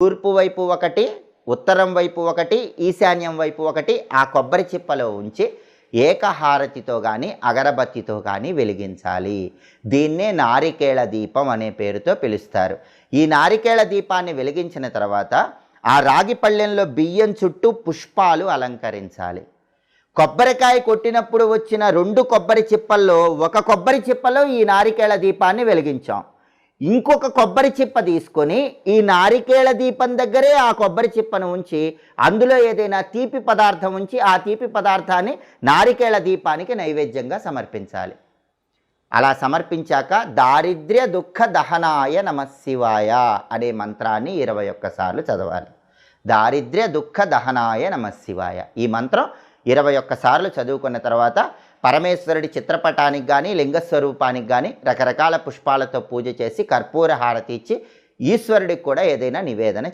తూర్పు వైపు ఒకటి ఉత్తరం వైపు ఒకటి ఈశాన్యం వైపు ఒకటి ఆ కొబ్బరి చిప్పలో ఉంచి ఏకహారతితో కానీ అగరబత్తితో కానీ వెలిగించాలి. దీన్నే నారికేళ దీపం అనే పేరుతో పిలుస్తారు. ఈ నారికేళ దీపాన్ని వెలిగించిన తర్వాత ఆ రాగి పళ్ళెంలో బియ్యం చుట్టూ పుష్పాలు అలంకరించాలి. కొబ్బరికాయ కొట్టినప్పుడు వచ్చిన రెండు కొబ్బరి చిప్పల్లో ఒక కొబ్బరి చిప్పలో ఈ నారికేళ దీపాన్ని వెలిగించాం. ఇంకొక కొబ్బరి చిప్ప తీసుకొని ఈ నారికేళ దీపం దగ్గరే ఆ కొబ్బరి చిప్పను ఉంచి అందులో ఏదైనా తీపి పదార్థం ఉంచి ఆ తీపి పదార్థాన్ని నారికేళ దీపానికి నైవేద్యంగా సమర్పించాలి. అలా సమర్పించాక దారిద్ర్య దుఃఖ దహనాయ నమశివాయ అనే మంత్రాన్ని ఇరవై ఒక్కసార్లు చదవాలి. దారిద్ర్య దుఃఖ దహనాయ నమశివాయ ఈ మంత్రం ఇరవై ఒక్కసార్లు చదువుకున్న తర్వాత పరమేశ్వరుడి చిత్రపటానికి కానీ లింగస్వరూపానికి కానీ రకరకాల పుష్పాలతో పూజ చేసి కర్పూర హారతి ఇచ్చి ఈశ్వరుడికి కూడా ఏదైనా నివేదన